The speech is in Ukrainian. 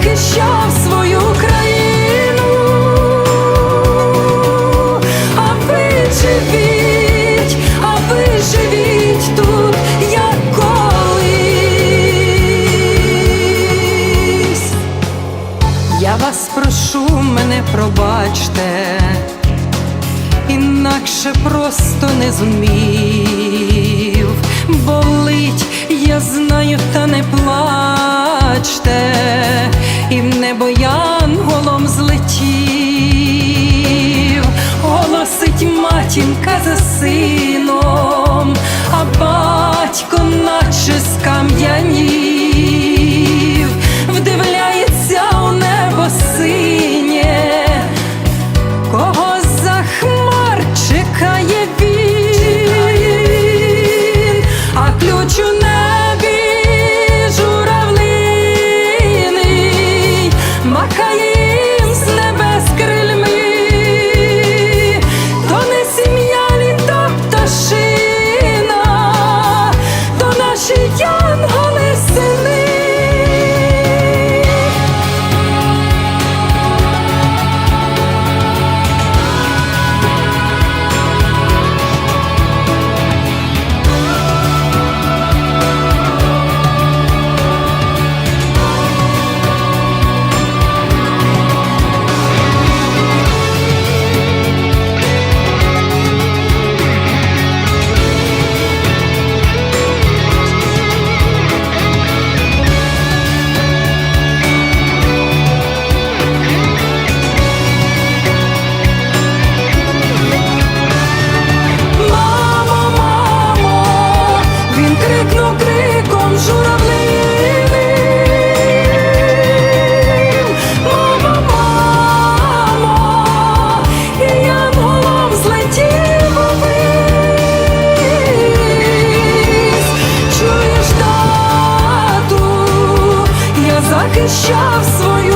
Захищав свою країну, а ви а ви живіть тут, як. Я вас прошу, мене пробачте, інакше просто не зумів. Наче скам'янів, захищав свою.